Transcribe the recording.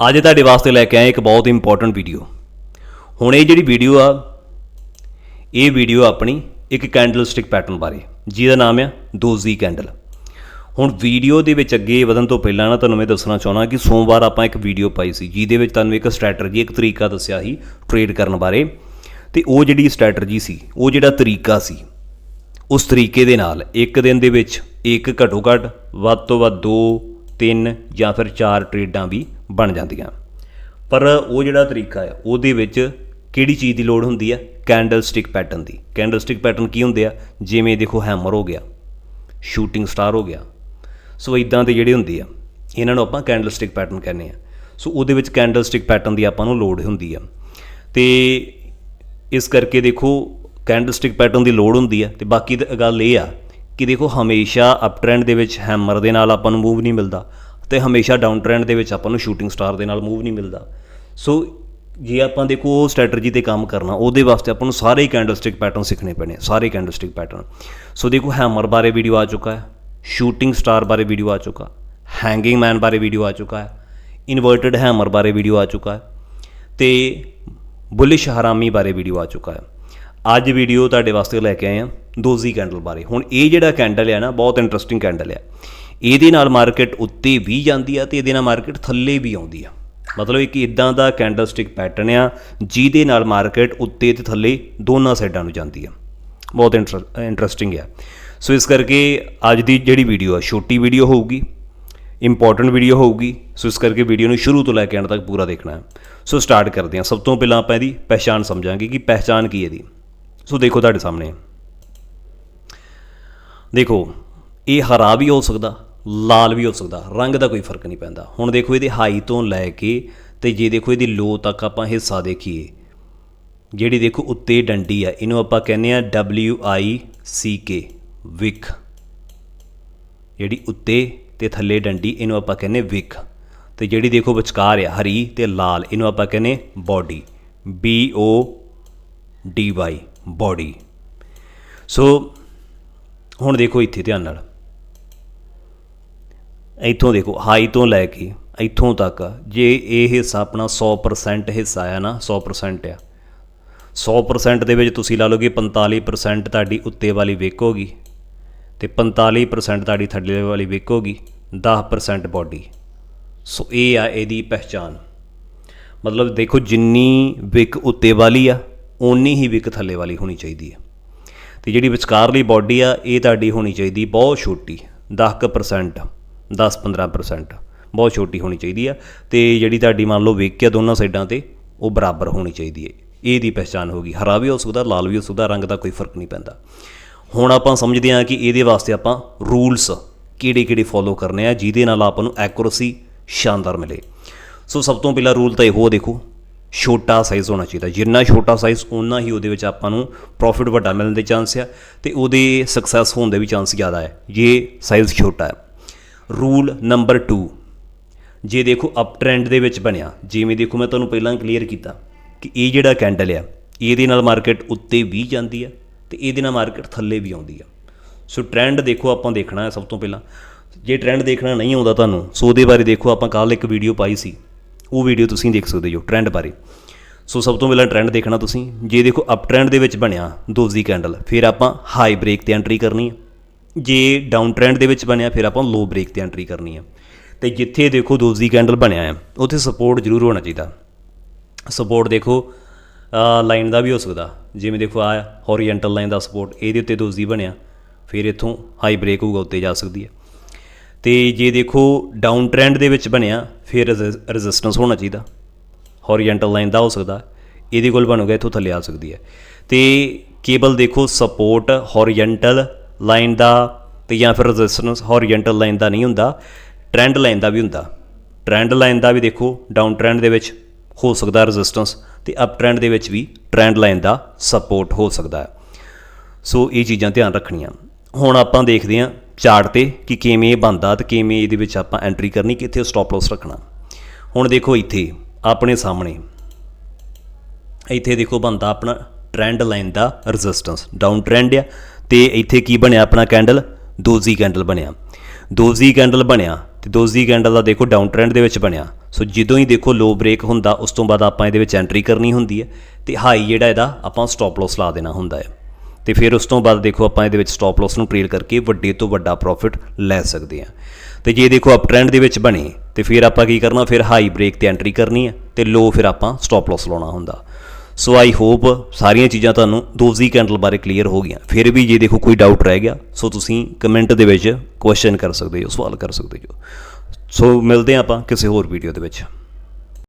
ਅੱਜ ਤੁਹਾਡੇ ਵਾਸਤੇ ਲੈ ਕੇ ਆਏ ਇੱਕ ਬਹੁਤ ਇੰਪੋਰਟੈਂਟ ਵੀਡੀਓ ਹੁਣ ਇਹ ਜਿਹੜੀ ਵੀਡੀਓ ਆ, ਇਹ ਵੀਡੀਓ ਆਪਣੀ ਇੱਕ ਕੈਂਡਲ ਸਟਿਕ ਪੈਟਰਨ ਬਾਰੇ, ਜਿਹਦਾ ਨਾਮ ਆ ਦੋਜ਼ੀ ਕੈਂਡਲ ਹੁਣ ਵੀਡੀਓ ਦੇ ਵਿੱਚ ਅੱਗੇ ਵਧਣ ਤੋਂ ਪਹਿਲਾਂ ਨਾ ਤੁਹਾਨੂੰ ਮੈਂ ਦੱਸਣਾ ਚਾਹੁੰਦਾ ਕਿ ਸੋਮਵਾਰ ਆਪਾਂ ਇੱਕ ਵੀਡੀਓ ਪਾਈ ਸੀ, ਜਿਹਦੇ ਵਿੱਚ ਤੁਹਾਨੂੰ ਇੱਕ ਸਟ੍ਰੈਟਜੀ ਇੱਕ ਤਰੀਕਾ ਦੱਸਿਆ ਸੀ ਟ੍ਰੇਡ ਕਰਨ ਬਾਰੇ। ਤੇ ਉਹ ਜਿਹੜੀ ਸਟ੍ਰੈਟਜੀ ਸੀ, ਉਹ ਜਿਹੜਾ ਤਰੀਕਾ ਸੀ, ਉਸ ਤਰੀਕੇ ਦੇ ਨਾਲ ਇੱਕ ਦਿਨ ਦੇ ਵਿੱਚ ਇੱਕ ਘੱਟੋ ਘੱਟ ਵੱਧ ਤੋਂ ਵੱਧ 2 3 ਜਾਂ ਫਿਰ 4 ਟ੍ਰੇਡਾਂ ਵੀ ਬਣ ਜਾਂਦੀਆਂ। ਪਰ ਉਹ ਜਿਹੜਾ ਤਰੀਕਾ ਹੈ, ਉਹਦੇ ਵਿੱਚ ਕਿਹੜੀ ਚੀਜ਼ ਦੀ ਲੋੜ ਹੁੰਦੀ ਹੈ? ਕੈਂਡਲ ਸਟਿਕ ਪੈਟਰਨ ਦੀ। ਕੈਂਡਲ ਸਟਿਕ ਪੈਟਰਨ ਕੀ ਹੁੰਦੇ ਆ? ਜਿਵੇਂ ਦੇਖੋ ਹੈਮਰ ਹੋ ਗਿਆ ਸ਼ੂਟਿੰਗ ਸਟਾਰ ਹੋ ਗਿਆ। ਸੋ ਇਦਾਂ ਦੇ ਜਿਹੜੇ ਹੁੰਦੇ ਆ, ਇਹਨਾਂ ਨੂੰ ਆਪਾਂ ਕੈਂਡਲ ਸਟਿਕ ਪੈਟਰਨ ਕਹਿੰਦੇ ਆ। ਸੋ ਉਹਦੇ ਵਿੱਚ ਕੈਂਡਲ ਸਟਿਕ ਪੈਟਰਨ ਦੀ ਆਪਾਂ ਨੂੰ ਲੋੜ ਹੁੰਦੀ ਆ। ਤੇ ਇਸ ਕਰਕੇ ਦੇਖੋ ਕੈਂਡਲ ਸਟਿਕ ਪੈਟਰਨ ਦੀ ਲੋੜ ਹੁੰਦੀ ਆ। ਤੇ ਬਾਕੀ ਗੱਲ ਇਹ ਆ ਕਿ ਦੇਖੋ ਹਮੇਸ਼ਾ ਅਪ ਟ੍ਰੈਂਡ ਦੇ ਵਿੱਚ ਹੈਮਰ ਦੇ ਨਾਲ ਆਪਾਂ ਨੂੰ ਮੂਵ ਨਹੀਂ ਮਿਲਦਾ। ਤੇ ਹਮੇਸ਼ਾ ਡਾਊਨ ਟ੍ਰੈਂਡ ਦੇ ਵਿੱਚ ਆਪਾਂ ਨੂੰ ਸ਼ੂਟਿੰਗ ਸਟਾਰ ਦੇ ਨਾਲ ਮੂਵ ਨਹੀਂ ਮਿਲਦਾ। ਸੋ ਜੇ ਆਪਾਂ ਦੇਖੋ ਉਹ ਸਟ੍ਰੈਟਜੀ ਤੇ ਕੰਮ ਕਰਨਾ, ਉਹਦੇ ਵਾਸਤੇ ਆਪਾਂ ਨੂੰ ਸਾਰੇ ਹੀ ਕੈਂਡਲ ਸਟਿਕ ਪੈਟਰਨ ਸਿੱਖਣੇ ਪੈਣੇ ਸਾਰੇ ਕੈਂਡਲ ਸਟਿਕ ਪੈਟਰਨ ਸੋ ਦੇਖੋ ਹੈਮਰ ਬਾਰੇ ਵੀਡੀਓ ਆ ਚੁੱਕਾ ਹੈ ਸ਼ੂਟਿੰਗ ਸਟਾਰ ਬਾਰੇ ਵੀਡੀਓ ਆ ਚੁੱਕਾ ਹੈਂਗਿੰਗ ਮੈਨ ਬਾਰੇ ਵੀਡੀਓ ਆ ਚੁੱਕਾ ਹੈ ਇਨਵਰਟਡ ਹੈਮਰ ਬਾਰੇ ਵੀਡੀਓ ਆ ਚੁੱਕਾ ਹੈ, ਤੇ ਬੁਲਿਸ਼ ਹਰਾਮੀ ਬਾਰੇ ਵੀਡੀਓ ਆ ਚੁੱਕਾ ਹੈ। ਅੱਜ ਵੀਡੀਓ ਤੁਹਾਡੇ ਵਾਸਤੇ ਲੈ ਕੇ ਆਏ ਹਾਂ ਦੋਜ਼ੀ ਕੈਂਡਲ ਬਾਰੇ। ਹੁਣ ਇਹ ਜਿਹੜਾ ਕੈਂਡਲ ਹੈ ਨਾ, ਬਹੁਤ ਇੰਟਰਸਟਿੰਗ ਕੈਂਡਲ ਹੈ ਇਹਦੇ ਨਾਲ ਮਾਰਕੀਟ ਉੱਤੇ ਵੀ ਜਾਂਦੀ ਆ ਤੇ ਇਹਦੇ ਨਾਲ ਮਾਰਕੀਟ ਥੱਲੇ ਵੀ ਆਉਂਦੀ ਆ। ਮਤਲਬ ਇੱਕ ਇਦਾਂ ਦਾ ਕੈਂਡਲ ਸਟਿਕ ਪੈਟਰਨ ਆ, ਜਿਹਦੇ ਨਾਲ ਮਾਰਕੀਟ ਉੱਤੇ ਤੇ ਥੱਲੇ ਦੋਨਾਂ ਸਾਈਡਾਂ ਨੂੰ ਜਾਂਦੀ ਆ। ਬਹੁਤ ਇੰਟਰਸਟਿੰਗ ਆ। ਸੋ ਇਸ ਕਰਕੇ ਅੱਜ ਦੀ ਜਿਹੜੀ ਵੀਡੀਓ ਆ, ਛੋਟੀ ਵੀਡੀਓ ਹੋਊਗੀ ਇੰਪੋਰਟੈਂਟ ਵੀਡੀਓ ਹੋਊਗੀ। ਸੋ ਇਸ ਕਰਕੇ ਵੀਡੀਓ ਨੂੰ ਸ਼ੁਰੂ ਤੋਂ ਲੈ ਕੇ ਅੰਤ ਤੱਕ ਪੂਰਾ ਦੇਖਣਾ ਹੈ। ਸੋ ਸਟਾਰਟ ਕਰਦੇ ਹਾਂ। ਸਭ ਤੋਂ ਪਹਿਲਾਂ ਆਪਾਂ ਇਹਦੀ ਪਹਿਚਾਣ ਸਮਝਾਂਗੇ ਕਿ ਪਹਿਚਾਣ ਕੀ ਹੈ ਇਹਦੀ। ਸੋ ਦੇਖੋ ਤੁਹਾਡੇ ਸਾਹਮਣੇ। ਦੇਖੋ, ਇਹ ਹਰਾ ਵੀ ਹੋ ਸਕਦਾ ਲਾਲ ਵੀ ਹੋ ਸਕਦਾ, ਰੰਗ ਦਾ ਕੋਈ ਫ਼ਰਕ ਨਹੀਂ ਪੈਂਦਾ। ਹੁਣ ਦੇਖੋ ਇਹਦੇ ਹਾਈ ਤੋਂ ਲੈ ਕੇ ਤੇ ਜੇ ਦੇਖੋ ਇਹਦੀ ਲੋ ਤੱਕ ਆਪਾਂ ਹਿੱਸਾ ਦੇਖੀਏ, ਜਿਹੜੀ ਦੇਖੋ ਉੱਤੇ ਡੰਡੀ ਆ, ਇਹਨੂੰ ਆਪਾਂ ਕਹਿੰਦੇ ਆ W ਆਈ ਸੀ ਕੇ ਵਿਕ ਜਿਹੜੀ ਉੱਤੇ ਤੇ ਥੱਲੇ ਡੰਡੀ, ਇਹਨੂੰ ਆਪਾਂ ਕਹਿੰਦੇ ਵਿਕ ਤੇ ਜਿਹੜੀ ਦੇਖੋ ਵਿਚਕਾਰ ਆ, ਹਰੀ ਤੇ ਲਾਲ, ਇਹਨੂੰ ਆਪਾਂ ਕਹਿੰਦੇ body. B O D Y, body. So ਹੁਣ ਦੇਖੋ ਇੱਥੇ ਧਿਆਨ ਨਾਲ। ਇੱਥੋਂ ਦੇਖੋ ਹਾਈ ਤੋਂ ਲੈ ਕੇ ਇੱਥੋਂ ਤੱਕ ਜੇ ਇਹ ਹਿੱਸਾ ਆਪਣਾ 100% ਹਿੱਸਾ ਆ ਨਾ 100% ਆ। 100% ਦੇ ਵਿੱਚ ਤੁਸੀਂ ਲਾ ਲਓ ਕਿ 45% ਤੁਹਾਡੀ ਉੱਤੇ ਵਾਲੀ ਵਿਕ ਹੋਗੀ ਤੇ 45% ਤੁਹਾਡੀ ਥੱਲੇ ਵਾਲੀ ਵੇਕੋਗੀ ਹੋਗੀ 10% ਬਾਡੀ ਸੋ ਇਹ ਆ ਇਹਦੀ ਪਹਿਚਾਨ ਮਤਲਬ ਦੇਖੋ, ਜਿੰਨੀ ਵਿਕ ਉੱਤੇ ਵਾਲੀ ਆ, ਓਨੀ ਹੀ ਵਿਕ ਥੱਲੇ ਵਾਲੀ ਹੋਣੀ ਚਾਹੀਦੀ ਆ। ਤੇ ਜਿਹੜੀ ਵਿਚਕਾਰਲੀ ਬਾਡੀ ਆ, ਇਹ ਤੁਹਾਡੀ ਹੋਣੀ ਚਾਹੀਦੀ ਬਹੁਤ ਛੋਟੀ 10% 10-15% ਬਹੁਤ ਛੋਟੀ ਹੋਣੀ ਚਾਹੀਦੀ ਆ ਤੇ ਜਿਹੜੀ ਤੁਹਾਡੀ ਮੰਨ ਲਓ ਵੇਖਿਆ ਦੋਨਾਂ ਸਾਈਡਾਂ ਤੇ, ਉਹ ਬਰਾਬਰ ਹੋਣੀ ਚਾਹੀਦੀ ਹੈ ਇਹ ਦੀ ਪਹਿਚਾਨ ਹੋਗੀ ਹਰਾ ਵੀ ਹੋ ਸਕਦਾ ਲਾਲ ਵੀ ਹੋ ਸਕਦਾ ਰੰਗ ਦਾ ਕੋਈ ਫ਼ਰਕ ਨਹੀਂ ਪੈਂਦਾ। ਹੁਣ ਆਪਾਂ ਸਮਝਦੇ ਹਾਂ ਕਿ ਇਹਦੇ ਵਾਸਤੇ ਆਪਾਂ ਰੂਲਸ ਕਿਹੜੇ ਕਿਹੜੇ ਫੋਲੋ ਕਰਨੇ ਆ, ਜਿਹਦੇ ਨਾਲ ਆਪਾਂ ਨੂੰ ਐਕੂਰੇਸੀ ਸ਼ਾਨਦਾਰ ਮਿਲੇ। ਸੋ ਸਭ ਤੋਂ ਪਹਿਲਾ ਰੂਲ ਤਾਂ ਇਹੋ ਦੇਖੋ, ਛੋਟਾ ਸਾਈਜ਼ ਹੋਣਾ ਚਾਹੀਦਾ। ਜਿੰਨਾ ਛੋਟਾ ਸਾਈਜ਼ ਉਨਾ ਹੀ ਉਹਦੇ ਵਿੱਚ ਆਪਾਂ ਨੂੰ ਪ੍ਰੋਫਿਟ ਵੱਡਾ ਮਿਲਣ ਦੇ ਚਾਂਸ ਆ ਤੇ ਉਹਦੇ ਸਕਸੈਸ ਹੋਣ ਦੇ ਵੀ ਚਾਂਸ ਜ਼ਿਆਦਾ ਹੈ ਜੇ ਸਾਈਜ਼ ਛੋਟਾ ਹੈ। ਰੂਲ ਨੰਬਰ 2 ਜੇ ਦੇਖੋ ਅਪ ਟ੍ਰੈਂਡ ਦੇ ਵਿੱਚ ਬਣਿਆ, ਜਿਵੇਂ ਦੇਖੋ ਮੈਂ ਤੁਹਾਨੂੰ ਪਹਿਲਾਂ ਕਲੀਅਰ ਕੀਤਾ ਕਿ ਇਹ ਜਿਹੜਾ ਕੈਂਡਲ ਆ, ਇਹਦੇ ਨਾਲ ਮਾਰਕੀਟ ਉੱਤੇ ਵੀ ਜਾਂਦੀ ਆ ਤੇ ਇਹਦੇ ਨਾਲ ਮਾਰਕੀਟ ਥੱਲੇ ਵੀ ਆਉਂਦੀ ਆ। ਸੋ ਟ੍ਰੈਂਡ ਦੇਖੋ ਆਪਾਂ ਦੇਖਣਾ ਹੈ ਸਭ ਤੋਂ ਪਹਿਲਾਂ। ਜੇ ਟ੍ਰੈਂਡ ਦੇਖਣਾ ਨਹੀਂ ਆਉਂਦਾ ਤੁਹਾਨੂੰ ਸੋ ਉਹਦੇ ਬਾਰੇ ਦੇਖੋ ਆਪਾਂ ਕੱਲ ਇੱਕ ਵੀਡੀਓ ਪਾਈ ਸੀ। ਉਹ ਵੀਡੀਓ ਤੁਸੀਂ ਦੇਖ ਸਕਦੇ ਹੋ ਟ੍ਰੈਂਡ ਬਾਰੇ। ਸੋ ਸਭ ਤੋਂ ਪਹਿਲਾਂ ਟ੍ਰੈਂਡ ਦੇਖਣਾ ਤੁਸੀਂ। ਜੇ ਦੇਖੋ ਅਪ ਟ੍ਰੈਂਡ ਦੇ ਵਿੱਚ ਬਣਿਆ ਦੋਜ਼ੀ ਕੈਂਡਲ ਫਿਰ ਆਪਾਂ ਹਾਈ ਬ੍ਰੇਕ ਤੇ ਐਂਟਰੀ ਕਰਨੀ ਹੈ ਜੇ ਡਾਊਨ ਟ੍ਰੈਂਡ ਦੇ ਵਿੱਚ ਬਣਿਆ, ਫਿਰ ਆਪਾਂ ਲੋ ਬ੍ਰੇਕ ਤੇ ਐਂਟਰੀ ਕਰਨੀ ਹੈ ਤੇ ਜਿੱਥੇ ਦੇਖੋ ਦੋਜ਼ੀ ਕੈਂਡਲ ਬਣਿਆ ਹੈ ਉੱਥੇ ਸਪੋਰਟ ਜ਼ਰੂਰ ਹੋਣਾ ਚਾਹੀਦਾ। ਸਪੋਰਟ ਦੇਖੋ ਲਾਈਨ ਦਾ ਵੀ ਹੋ ਸਕਦਾ। ਜਿਵੇਂ ਦੇਖੋ ਆ ਹੌਰੀਜ਼ੌਂਟਲ ਲਾਈਨ ਦਾ ਸਪੋਰਟ ਇਹਦੇ ਉੱਤੇ ਦੋਜ਼ੀ ਬਣਿਆ, ਫਿਰ ਇੱਥੋਂ ਹਾਈ ਬ੍ਰੇਕ ਹੋਊਗਾ, ਉੱਤੇ ਜਾ ਸਕਦੀ ਹੈ ਤੇ ਜੇ ਦੇਖੋ ਡਾਊਨ ਟ੍ਰੈਂਡ ਦੇ ਵਿੱਚ ਬਣਿਆ, ਫਿਰ ਰੈਜ਼ਿਸਟੈਂਸ ਹੋਣਾ ਚਾਹੀਦਾ। ਹੌਰੀਜ਼ੌਂਟਲ ਲਾਈਨ ਦਾ ਹੋ ਸਕਦਾ, ਇਹਦੇ ਕੋਲ ਬਣੂਗਾ, ਇੱਥੋਂ ਥੱਲੇ ਆ ਸਕਦੀ ਹੈ ਤੇ ਕੇਬਲ ਦੇਖੋ ਸਪੋਰਟ ਹੌਰੀਜ਼ੌਂਟਲ ਲਾਈਨ ਦਾ ਤੇ ਜਾਂ ਫਿਰ ਰੈਜ਼ਿਸਟੈਂਸ ਹੌਰੀਜ਼ੌਂਟਲ ਲਾਈਨ ਦਾ ਨਹੀਂ ਹੁੰਦਾ ਟ੍ਰੈਂਡ ਲਾਈਨ ਦਾ ਵੀ ਹੁੰਦਾ। ਟ੍ਰੈਂਡ ਲਾਈਨ ਦਾ ਵੀ ਦੇਖੋ ਡਾਊਨ ਟ੍ਰੈਂਡ ਦੇ ਵਿੱਚ ਹੋ ਸਕਦਾ ਰੈਜ਼ਿਸਟੈਂਸ ਤੇ ਅਪ ਟ੍ਰੈਂਡ ਦੇ ਵਿੱਚ ਵੀ ਟ੍ਰੈਂਡ ਲਾਈਨ ਦਾ ਸਪੋਰਟ ਹੋ ਸਕਦਾ ਹੈ। ਸੋ ਇਹ ਚੀਜ਼ਾਂ ਧਿਆਨ ਰੱਖਣੀਆਂ। ਹੁਣ ਆਪਾਂ ਦੇਖਦੇ ਹਾਂ ਚਾਰਟ ਤੇ ਕਿ ਕਿਵੇਂ ਇਹ ਬਣਦਾ ਤੇ ਕਿਵੇਂ ਇਹਦੇ ਵਿੱਚ ਆਪਾਂ ਐਂਟਰੀ ਕਰਨੀ, ਕਿੱਥੇ ਸਟਾਪ ਲਾਸ ਰੱਖਣਾ। ਹੁਣ ਦੇਖੋ ਇੱਥੇ, ਆਪਣੇ ਸਾਹਮਣੇ। ਇੱਥੇ ਦੇਖੋ ਬਣਦਾ ਆਪਣਾ ਟ੍ਰੈਂਡ ਲਾਈਨ ਦਾ ਰੈਜ਼ਿਸਟੈਂਸ ਡਾਊਨ ਟ੍ਰੈਂਡ ਆ ਤੇ ਇੱਥੇ ਕੀ ਬਣਿਆ ਆਪਣਾ ਕੈਂਡਲ ਦੋਜ਼ੀ ਕੈਂਡਲ ਬਣਿਆ। ਦੋਜ਼ੀ ਕੈਂਡਲ ਬਣਿਆ ਤੇ ਦੋਜ਼ੀ ਕੈਂਡਲ ਦਾ ਦੇਖੋ ਡਾਊਨ ਟ੍ਰੈਂਡ ਦੇ ਵਿੱਚ ਬਣਿਆ। ਸੋ ਜਦੋਂ ਹੀ ਦੇਖੋ ਲੋ ਬ੍ਰੇਕ ਹੁੰਦਾ, ਉਸ ਤੋਂ ਬਾਅਦ ਆਪਾਂ ਇਹਦੇ ਵਿੱਚ ਐਂਟਰੀ ਕਰਨੀ ਹੁੰਦੀ ਹੈ ਤੇ ਹਾਈ ਜਿਹੜਾ ਇਹਦਾ ਆਪਾਂ ਸਟਾਪ ਲਾਸ ਲਾ ਦੇਣਾ ਹੁੰਦਾ ਹੈ। ਤੇ ਫਿਰ ਉਸ ਤੋਂ ਬਾਅਦ ਦੇਖੋ ਆਪਾਂ ਇਹਦੇ ਵਿੱਚ ਸਟਾਪ ਲਾਸ ਨੂੰ ਟ੍ਰੇਡ ਕਰਕੇ ਵੱਡੇ ਤੋਂ ਵੱਡਾ ਪ੍ਰੋਫਿਟ ਲੈ ਸਕਦੇ ਹਾਂ। ਤੇ ਜੇ ਦੇਖੋ ਅਪ ਟ੍ਰੈਂਡ ਦੇ ਵਿੱਚ ਬਣੇ, ਤੇ ਫਿਰ ਆਪਾਂ ਕੀ ਕਰਨਾ? ਫਿਰ ਹਾਈ ਬ੍ਰੇਕ ਤੇ ਐਂਟਰੀ ਕਰਨੀ ਹੈ ਤੇ ਲੋ ਫਿਰ ਆਪਾਂ ਸਟਾਪ ਲਾਸ ਲਾਉਣਾ ਹੁੰਦਾ। ਸੋ ਆਈ ਹੋਪ ਸਾਰੀਆਂ ਚੀਜ਼ਾਂ ਤੁਹਾਨੂੰ ਦੋਜ਼ੀ ਕੈਂਡਲ ਬਾਰੇ ਕਲੀਅਰ ਹੋ ਗਈਆਂ। ਫਿਰ ਵੀ ਜੇ ਦੇਖੋ ਕੋਈ ਡਾਊਟ ਰਹਿ ਗਿਆ ਸੋ ਤੁਸੀਂ ਕਮੈਂਟ ਦੇ ਵਿੱਚ ਕੁਐਸਚਨ ਕਰ ਸਕਦੇ ਹੋ, ਸਵਾਲ ਕਰ ਸਕਦੇ ਹੋ। ਸੋ ਮਿਲਦੇ ਹਾਂ ਆਪਾਂ ਕਿਸੇ ਹੋਰ ਵੀਡੀਓ ਦੇ ਵਿੱਚ।